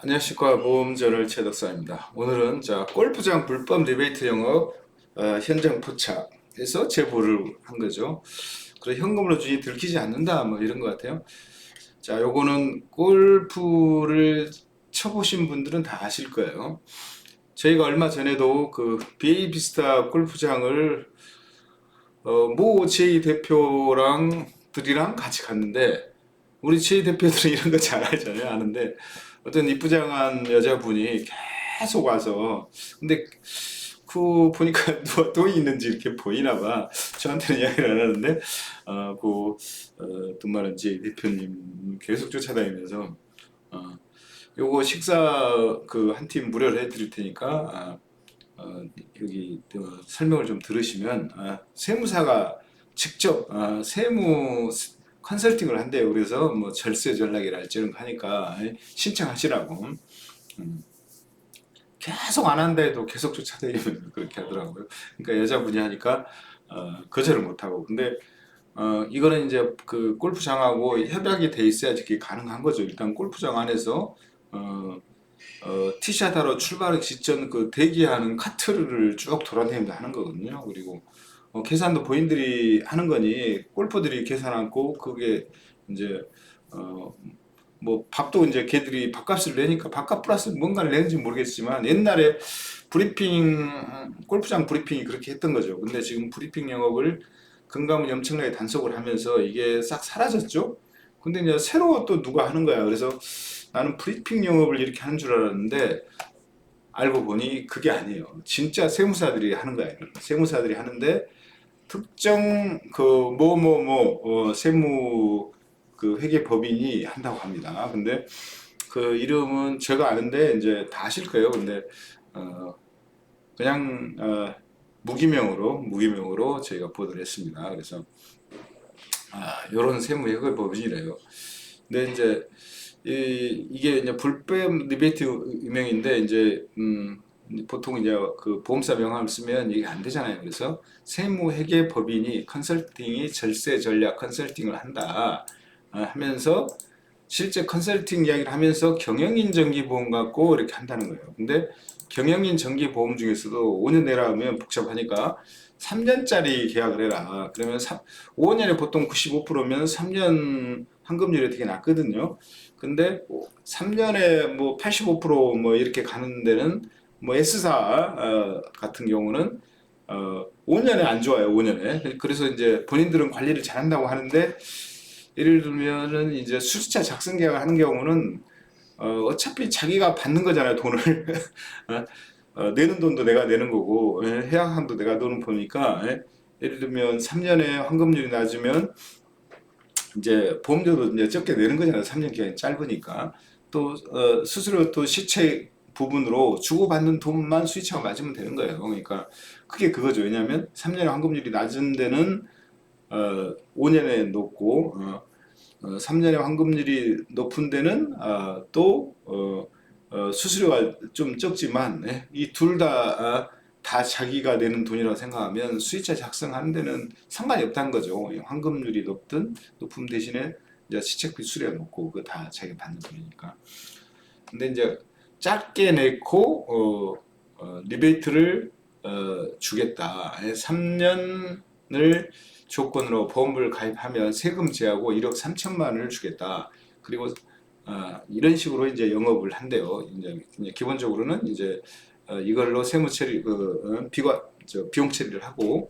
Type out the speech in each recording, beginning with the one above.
안녕하십니까 보험저널 최덕사입니다. 오늘은 자 골프장 불법 리베이트 영업 어, 현장 포착해서 제보를 한 거죠. 그래 현금으로 주니 들키지 않는다 뭐 이런 것 같아요. 자 요거는 골프를 쳐보신 분들은 다 아실 거예요. 저희가 얼마 전에도 그 BA 비스타 골프장을 어, 모 제2 대표랑 들이랑 같이 갔는데 우리 제2 대표들은 이런 거 잘 알잖아요. 아는데 어떤 이쁘장한 여자분이 계속 와서 근데 그 보니까 누가 돈이 있는지 이렇게 보이나 봐. 저한테는 이야기를 안 하는데 어, 돈 많은 제 대표님 계속 쫓아다니면서 어 요거 식사 그 한 팀 무료로 해드릴 테니까 아, 어, 여기 어, 설명을 좀 들으시면 아, 세무사가 직접 아, 세무 컨설팅을 한대요. 그래서 뭐 절세 전략이랄지 이런 거 하니까 신청하시라고. 음. 계속 안 한다 해도 계속 쫓아다니면 그렇게 하더라고요. 그러니까 여자분이 하니까 어, 거절을 못 하고. 근데 어, 이거는 이제 그 골프장하고 협약이 돼 있어야지 그게 가능한 거죠. 일단 골프장 안에서 어, 어, 티샷하러 출발하기 직전 그 대기하는 카트를 쭉 돌아다니면서 하는 거거든요. 그리고 어, 계산도 본인들이 하는 거니 골퍼들이 계산하고 그게 이제 어, 뭐 밥도 이제 걔들이 밥값을 내니까 밥값 플러스 뭔가를 내는지 모르겠지만 옛날에 브리핑 골프장 브리핑이 그렇게 했던 거죠. 근데 지금 브리핑 영업을 금감원이 엄청나게 단속을 하면서 이게 싹 사라졌죠. 근데 이제 새로 또 누가 하는 거야. 그래서 나는 브리핑 영업을 이렇게 하는 줄 알았는데 알고 보니 그게 아니에요. 진짜 세무사들이 하는 거예요. 세무사들이 하는데 특정 그 뭐 뭐 뭐 세무 그 회계 법인이 한다고 합니다. 근데 그 이름은 제가 아는데 이제 다 아실 거예요. 근데 어 그냥 어 무기명으로 무기명으로 저희가 보도를 했습니다. 그래서 아 이런 세무 회계 법인이래요. 근데 이제 이, 이게 이제 불법 리베이트 유명인데 이제 음 보통 이제 그 보험사 명함을 쓰면 이게 안 되잖아요. 그래서 세무회계 법인이 컨설팅이 절세 전략 컨설팅을 한다 어, 하면서 실제 컨설팅 이야기를 하면서 경영인 정기보험 갖고 이렇게 한다는 거예요. 근데 경영인 정기보험 중에서도 5년 내라 하면 복잡하니까 3년짜리 계약을 해라. 그러면 3, 5년에 보통 95%면 3년 환급률이 되게 낮거든요. 근데 3년에 뭐 85%뭐 이렇게 가는 데는 뭐 S사 어, 같은 경우는 어, 5년에 안 좋아요. 5년에. 그래서 이제 본인들은 관리를 잘한다고 하는데 예를 들면은 이제 수수차 작성 계약을 하는 경우는 어, 어차피 자기가 받는 거잖아요. 돈을 어, 내는 돈도 내가 내는 거고 예, 해약한도 내가 돈을 보니까 예, 예를 들면 3년에 환급률이 낮으면 이제 보험료도 이제 적게 내는 거잖아요. 3년 기간이 짧으니까 또 어, 스스로 또 시책 부분으로 주고받는 돈만 수익차가 맞으면 되는 거예요. 그러니까 그게 그거죠. 왜냐하면 3년에 환급률이 낮은 데는 어, 5년에 높고 어, 어, 3년에 환급률이 높은 데는 어, 또 어, 어, 수수료가 좀 적지만 예, 이둘 다 다 자기가 내는 돈이라고 생각하면 수익차 작성하는 데는 상관이 없다는 거죠. 환급률이 높든 높음 대신에 이제 시책비 수수료가 높고 그거 다 자기가 받는 돈이니까. 근데 이제 짧게 내고 어, 어, 리베이트를 어, 주겠다. 3년을 조건으로 보험을 가입하면 세금 제하고 1억 3천만 원을 주겠다. 그리고 어, 이런 식으로 이제 영업을 한대요. 이제, 이제 기본적으로는 이제 어, 이걸로 세무 처리 그 어, 비과 저 비용 처리를 하고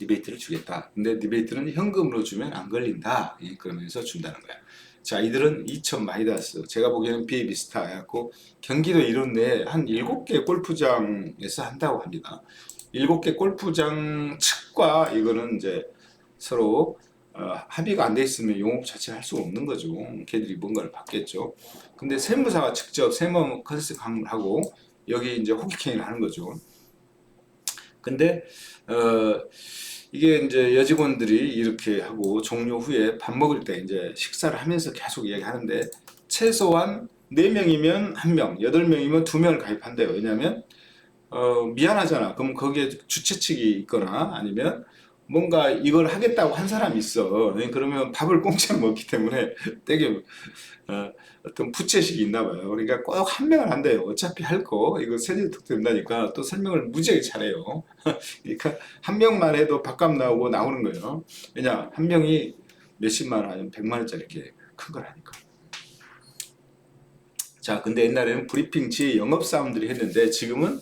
리베이트를 주겠다. 근데 리베이트는 현금으로 주면 안 걸린다. 예, 그러면서 준다는 거야. 자, 이들은 2천 마이다스. 제가 보기에는 비비스타 해갖고 경기도 이런데 한 7개 골프장에서 한다고 합니다. 7개 골프장 측과 이거는 이제 서로 어, 합의가 안 돼 있으면 용업 자체를 할 수가 없는 거죠. 걔들이 뭔가를 받겠죠. 근데 세무사가 직접 세무 컨셉 강물하고 여기 이제 호기행위를 하는 거죠. 근데 어 이게 이제 여직원들이 이렇게 하고 종료 후에 밥 먹을 때 이제 식사를 하면서 계속 이야기하는데 최소한 4명이면 1명, 8명이면 2명을 가입한대요. 왜냐면 어, 미안하잖아. 그럼 거기에 주최 측이 있거나 아니면 뭔가 이걸 하겠다고 한 사람이 있어. 예, 그러면 밥을 공짜로 먹기 때문에 되게 어, 어떤 부채식이 있나 봐요. 그러니까 꼭 한 명을 한대요. 어차피 할 거 이거 세제 득된다니까 또 설명을 무지하게 잘해요. 그러니까 한 명만 해도 밥값 나오고 나오는 거예요. 왜냐 한 명이 몇십만 원 아니면 백만 원짜리 이렇게 큰 걸 하니까. 자, 근데 옛날에는 브리핑지 영업사원들이 했는데 지금은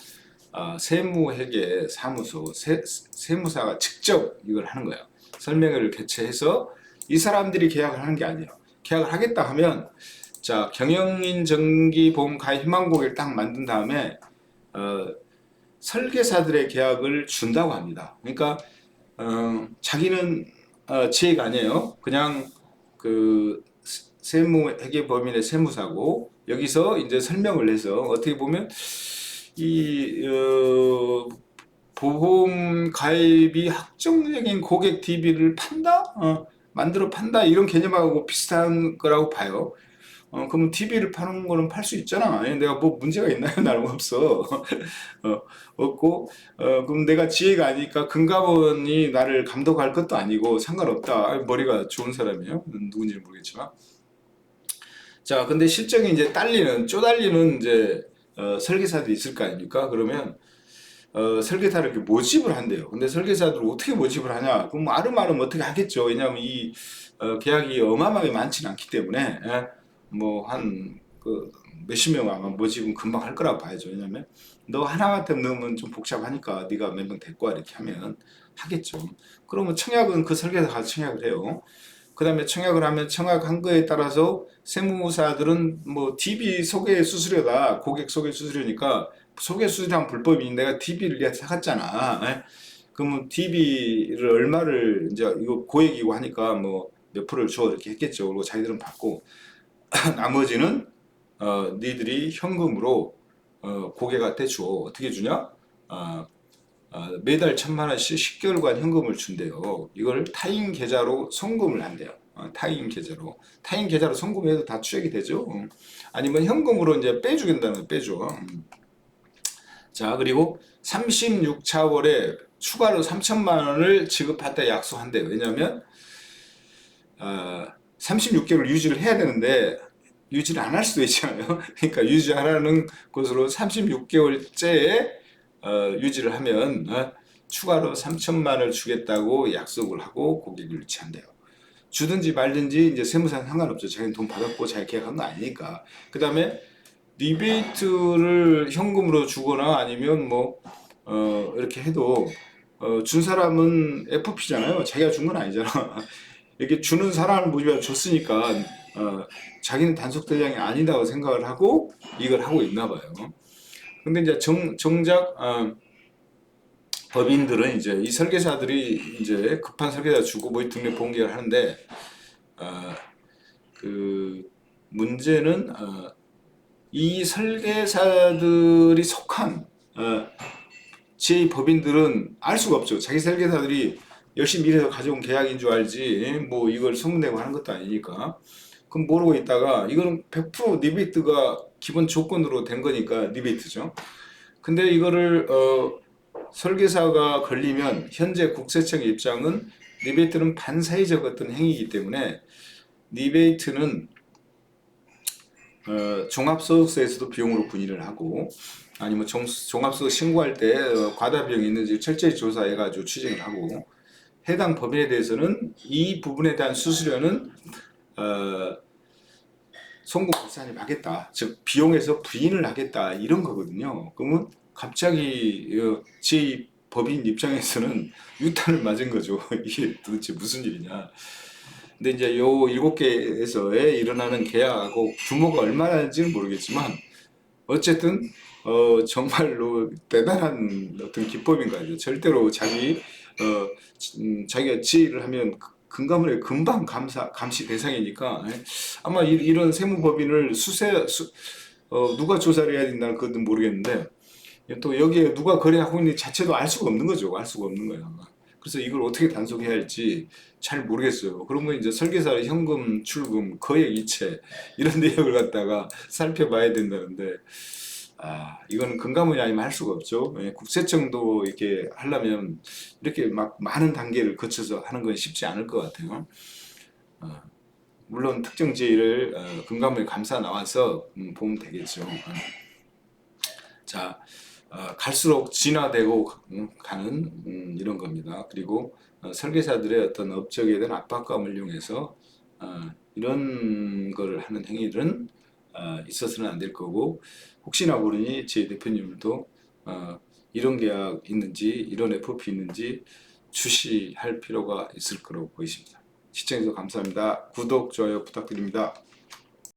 아, 세무회계 사무소 세, 세무사가 직접 이걸 하는 거예요. 설명회를 개최해서 이 사람들이 계약을 하는 게 아니에요. 계약을 하겠다 하면 자 경영인 정기 보험 가입 희망 고객을 딱 만든 다음에 어, 설계사들의 계약을 준다고 합니다. 그러니까 어, 자기는 어, 지혜가 아니에요. 그냥 그 세무 회계 법인의 세무사고 여기서 이제 설명을 해서 어떻게 보면 이 어, 보험 가입이 확정적인 고객 DB를 판다, 어, 만들어 판다 이런 개념하고 비슷한 거라고 봐요. 어, 그럼 TV를 파는 거는 팔 수 있잖아. 아니, 내가 뭐 문제가 있나요? 나는 없어. 어, 없고, 어, 그럼 내가 지혜가 아니까 금감원이 나를 감독할 것도 아니고 상관없다. 아이, 머리가 좋은 사람이에요. 누군지 모르겠지만. 자, 근데 실적이 이제 딸리는, 쪼달리는 이제, 어, 설계사들이 있을 거 아닙니까? 그러면, 어, 설계사를 이렇게 모집을 한대요. 근데 설계사들 어떻게 모집을 하냐? 그럼 아름아름 어떻게 하겠죠. 왜냐하면 이, 어, 계약이 어마어마하게 많지는 않기 때문에, 예? 뭐한 그 몇십 명 아마 모집은 금방 할 거라고 봐야죠. 왜냐면 너 하나한테 넣으면 좀 복잡하니까 네가 몇 명 데리고 와 이렇게 하면 하겠죠. 그러면 청약은 그 설계사 가서 청약을 해요. 그 다음에 청약을 하면 청약한 거에 따라서 세무사들은 뭐 DB 소개 수수료다 고객 소개 수수료니까 소개 수수료는 불법이 내가 DB를 내가 사갔잖아. 예? 그러면 DB를 얼마를 이제 이거 고액이고 하니까 뭐 몇 프로를 줘 이렇게 했겠죠. 그리고 자기들은 받고 나머지는 어, 니들이 현금으로 어, 고객한테 줘. 어떻게 주냐? 어, 어, 매달 천만 원씩 10개월간 현금을 준대요. 이걸 타인 계좌로 송금을 한대요. 어, 타인 계좌로. 타인 계좌로 송금해도 다 추적이 되죠. 음. 아니면 현금으로 이제 빼주겠다는 거 빼줘. 음. 자, 그리고 36차월에 추가로 3천만 원을 지급한다 약속한대요. 왜냐면, 어, 36개월 유지를 해야 되는데 유지를 안 할 수도 있잖아요. 그러니까 유지하라는 것으로 36개월째에 어, 유지를 하면 어, 추가로 3천만 원을 주겠다고 약속을 하고 고객을 유치한대요. 주든지 말든지 이제 세무사는 상관없죠. 자기는 돈 받았고 자기 계약한 거 아니니까. 그 다음에 리베이트를 현금으로 주거나 아니면 뭐 어, 이렇게 해도 어, 준 사람은 FP잖아요. 자기가 준 건 아니잖아. 이렇게 주는 사람을 무지하게 줬으니까 어, 자기는 단속 대상이 아니다고 생각을 하고 이걸 하고 있나 봐요. 근데 이제 정, 정작 어, 법인들은 이제 이 설계사들이 이제 급한 설계사 주고 뭐 등록 보험계약을 하는데 어, 그 문제는 어, 이 설계사들이 속한 어, 제 법인들은 알 수가 없죠. 자기 설계사들이 열심히 일해서 가져온 계약인 줄 알지 뭐 이걸 소문내고 하는 것도 아니니까 그럼 모르고 있다가 이거는 100% 리베이트가 기본 조건으로 된 거니까 리베이트죠. 근데 이거를 어, 설계사가 걸리면 현재 국세청 입장은 리베이트는 반사회적 어떤 행위이기 때문에 리베이트는 어, 종합소득세에서도 비용으로 분의를 하고 아니면 종, 종합소득 신고할 때 어, 과다 비용이 있는지 철저히 조사해가지고 추징을 하고 해당 법인에 대해서는 이 부분에 대한 수수료는 어, 송금 불산이 하겠다. 즉 비용에서 부인을 하겠다 이런 거거든요. 그러면 갑자기 어, 제 법인 입장에서는 유탄을 맞은 거죠. 이게 도대체 무슨 일이냐. 근데 이제 요 일곱 개에서의 일어나는 계약하고 규모가 얼마나인지는 모르겠지만 어쨌든 어 정말로 대단한 어떤 기법인 거죠. 절대로 자기 어 음, 자기가 지휘를 하면 그 금감원의 금방 감사 감시 대상이니까 예. 아마 이, 이런 세무법인을 수세 수, 어, 누가 조사를 해야 된다는 그건 모르겠는데 또 여기에 누가 거래하고 있는 자체도 알 수가 없는 거죠. 알 수가 없는 거야. 그래서 이걸 어떻게 단속해야 할지 잘 모르겠어요. 그러면 이제 설계사 현금 출금, 거액 이체 이런 내역을 갖다가 살펴봐야 된다는데 아, 이거는 금감원이 아니면 할 수가 없죠. 예, 국세청도 이렇게 하려면 이렇게 막 많은 단계를 거쳐서 하는 건 쉽지 않을 것 같아요. 어, 물론 특정 지위를 어, 금감원에 감사 나와서 음, 보면 되겠죠. 어. 자, 어, 갈수록 진화되고 음, 가는 음, 이런 겁니다. 그리고 어, 설계사들의 어떤 업적에 대한 압박감을 이용해서 어, 이런 걸 하는 행위들은 어, 있어서는 안 될 거고 혹시나 모르니 제 대표님도 어, 이런 계약 있는지 이런 FP 있는지 주시할 필요가 있을 거라고 보이십니다. 시청해주셔서 감사합니다. 구독, 좋아요 부탁드립니다.